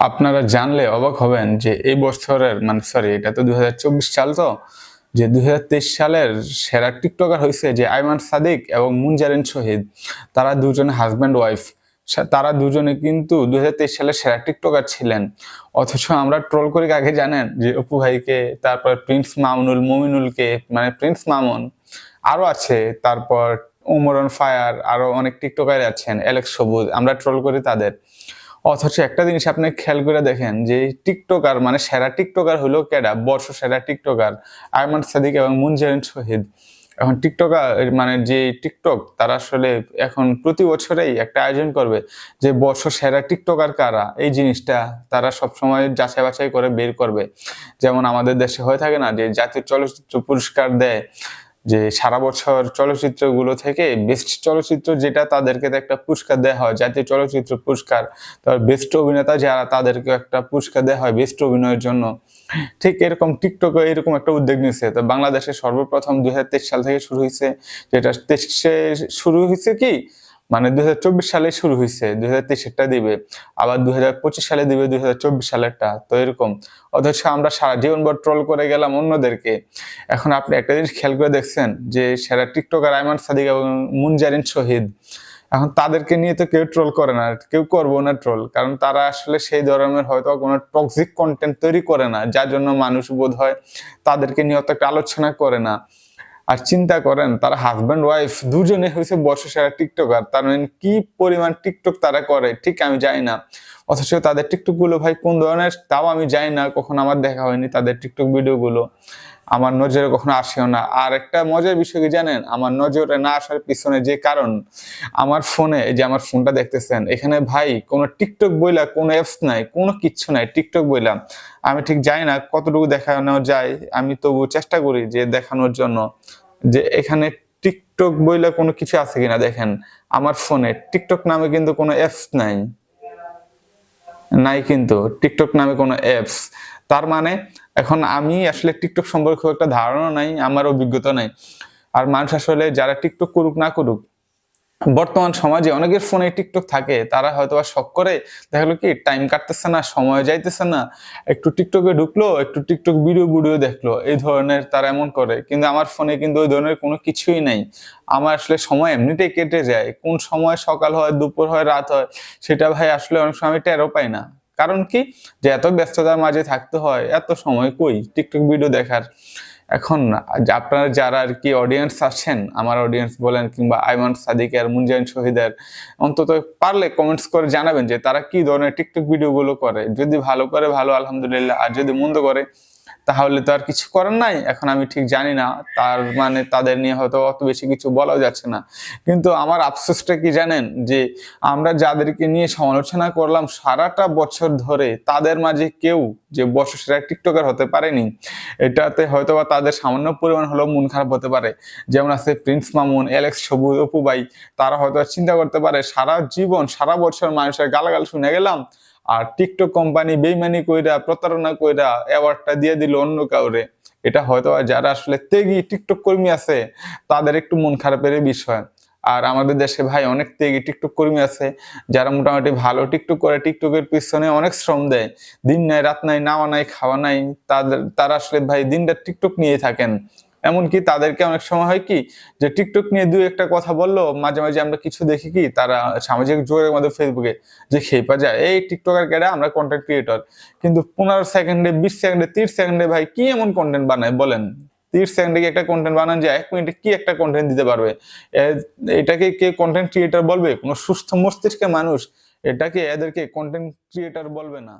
আপনারা জানলে অবাক হবেন যে এই বছরের মানে সরি এটা তো দু হাজার চব্বিশ সাল তো, যে দু হাজার তেইশ সালের সেরা টিকটকার হয়েছে যে আইমান সাদিক এবং মুনজারিন শহীদ। তারা দুজনে হাজব্যান্ড ওয়াইফ তারা দুজনে কিন্তু দুই সালে সেরা টিকটকার ছিলেন। অথচ আমরা ট্রোল করি আগে জানেন? যে অপু ভাইকে, তারপর প্রিন্স মামুনুল, মমিনুলকে মানে প্রিন্স মামুন। আরও আছে, তারপর উমরন ফায়ার আরও অনেক টিকটকার আছেন, অ্যালেক্স সবুজ। আমরা ট্রোল করি তাদের। অথচ একটা জিনিস আপনি খেয়াল করে দেখেন যে টিকটকার মানে সেরা টিকটকার হলো কেডা? বর্ষ সেরা টিকটকার আয়মান সাদিক এবং মুনজারিন শহীদ। এখন টিকটকার মানে যে টিকটক, তারা আসলে এখন প্রতি বছরেই একটা আয়োজন করবে যে বর্ষ সেরা টিকটকার কারা? এই জিনিসটা তারা সবসময় যাচাই বাছাই করে বের করবে। যেমন আমাদের দেশে হয়ে থাকে না যে জাতীয় চলচ্চিত্র পুরস্কার দেয় যে সারা বছর চলচ্চিত্রগুলো থেকে বেস্ট চলচ্চিত্র যেটা তাদেরকে একটা পুরস্কার দেওয়া হয়, জাতীয় চলচ্চিত্র পুরস্কার তারপর বেস্ট অভিনেতা যারা তাদেরকে একটা পুরস্কার দেওয়া হয় বেস্ট অভিনয়ের জন্য। ঠিক এরকম টিকটকে এরকম একটা উদ্যোগ নিয়েছে। তো বাংলাদেশে সর্বপ্রথম দুই হাজার তেইশ সাল থেকে শুরু হয়েছে। যেটা তেইশে শুরু হয়েছে কি? মানে দুই হাজার চব্বিশ সালে শুরু হয়েছে দুই হাজার তেইশেরটা দিবে, আবার দুই হাজার পঁচিশ সালে দিবে দুই হাজার চব্বিশ সালেরটা, তো এরকম। অথচ আমরা সারা জীবনভর ট্রোল করে গেলাম অন্যদেরকে। এখন আপনি একটা জিনিস খেয়াল করে দেখছেন, যে সেরা টিকটকার আইমান সাদিক এবং মুনজারিন শহীদ, এখন তাদেরকে নিয়ে তো কেউ ট্রোল করে না, কেউ করব না ট্রোল কারণ তারা আসলে সেই ধরনের হয়তো কোনো টক্সিক কন্টেন্ট তৈরি করে না, যার জন্য মানুষ বোধ হয় তাদেরকে নিয়ে অত একটা আলোচনা করে না। আর চিন্তা করেন, তারা হাজব্যান্ড ওয়াইফ দুজনে হয়েছে বর্ষসেরা টিকটকার তার মানে কি পরিমাণ টিকটক তারা করে, ঠিক আমি জানি না। অথচ তাদের টিকটকগুলো ভাই কোন ধরনের, তাও আমি জানি না, কখন আমার দেখা হয়নি তাদের টিকটক ভিডিও গুলো। আমার নজরে কখনো আসেও না। আর একটা মজার বিষয় কি জানেন? আমার নজরে না আসার পিছনে যে কারণ, আমার ফোনে যে আমার ফোনটা দেখতেছেন, এখানে ভাই কোনো টিকটক বইলা কোনো অ্যাপস নাই, কোনো কিচ্ছু নাই, টিকটক বইলাম আমি ঠিক জানি না কতটুকু দেখানো যায়। আমি তবু চেষ্টা করি যে দেখানোর জন্য যে এখানে টিকটক বইলা কোনো কিছু আছে কিনা দেখেন। আমার ফোনে টিকটক নামে কিন্তু কোনো অ্যাপস নাই। নাই কিন্তু টিকটক নামে কোনো অ্যাপস তার মানে এখন আমি আসলে টিকটক সম্পর্কে খুব একটা ধারণা নাই আমার অভিজ্ঞতা নাই। আর মানুষ আসলে যারা টিকটক করুক না করুক, বর্তমান সমাজে অনেকের ফোনে টিকটক থাকে, তারা হয়তো বা শখ করে দেখল কি টাইম কাটতেছে না, সময় যাইতেছে না, একটু টিকটকে ঢুকলো, একটু টিকটক ভিডিও ভিডিও দেখল, এই ধরনের তারা এমন করে। কিন্তু আমার ফোনে কিন্তু ওই ধরনের কোনো কিছুই নেই। আমার আসলে সময় এমনিতেই কেটে যায়। কোন সময় সকাল হয়, দুপুর হয়, রাত হয়, সেটা ভাই আসলে অনেক সময় আমি টেরও পাই না। কারণ কি? যে এত ব্যস্ততার মাঝে থাকতে হয়, এত সময় কই? টিকটক ভিডিও দেখার। এখন আপনারা যারা আর কি অডিয়েন্স আছেন, আমার অডিয়েন্স বলেন কিংবা আইমান সাদিকের, মুনজাইন শহীদের, অন্তত পারলে কমেন্টস করে জানাবেন যে তারা কি ধরনের টিকটক ভিডিওগুলো করে। যদি ভালো করে, ভালো আলহামদুলিল্লাহ, আর যদি মন্দ করে তাহলে তো আর কিছু করার নাই। এখন আমি ঠিক জানি না। তার মানে তাদের নিয়ে হয়তো অত বেশি কিছু বলাও যাচ্ছে না। কিন্তু আমার আফসোসটা কি জানেন? যে আমরা যাদেরকে নিয়ে সমালোচনা করলাম সারাটা বছর ধরে তাদের মাঝে কেউ যে বছর সেরা টিকটকার হতে পারেনি, এটাতে হয়তো বা তাদের সামান্য পরিমাণ হলেও মন খারাপ হতে পারে। যেমন আছে প্রিন্স মামুন অ্যালেক্স সবুজ অপু ভাই তারা হয়তো চিন্তা করতে পারে, সারা জীবন, সারা বছর মানুষের গালাগাল শুনে গেলাম আর টিকটক কোম্পানি বেইমানি কইরা, প্রতারণা কইরা অ্যাওয়ার্ডটা দিয়ে দিল অন্য কাউরে। এটা হয়তো যারা আসলে তেগি টিকটক কর্মী আছে, তাদের একটু মন খারাপের বিষয়। আর আমাদের দেশে ভাই অনেক তেগি টিকটক কর্মী আছে, যারা মোটামুটি ভালো টিকটক করে টিকটকের পিছনে অনেক শ্রম দেয়। দিন নাই, রাত নাই, নাওয়া নাই, খাওয়া নাই, তাদের, তারা আসলে ভাই দিনটা টিকটক নিয়ে থাকেন। এমনকি তাদেরকে অনেক সময় হয় কি যে টিকটক নিয়ে দু একটা কথা বলল, মাঝে মাঝে আমরা কিছু দেখি কি তারা সামাজিক যোগাযোগের মধ্যে ফেসবুকে যে খেপা যায়, এই টিকটকার কেডা? আমরা কন্টেন্ট ক্রিয়েটর কিন্তু পনেরো সেকেন্ডে, বিশ সেকেন্ডে, তিরিশ সেকেন্ডে ভাই কি এমন কন্টেন্ট বানায় বলেন? তিরিশ সেকেন্ডে একটা কন্টেন্ট বানান যে এক মিনিটে কি একটা কন্টেন্ট দিতে পারবে? এটাকে কে কন্টেন্ট ক্রিয়েটর বলবে? কোনো সুস্থ মস্তিষ্কের মানুষ? এটাকে এদেরকে কন্টেন্ট ক্রিয়েটর বলবে না।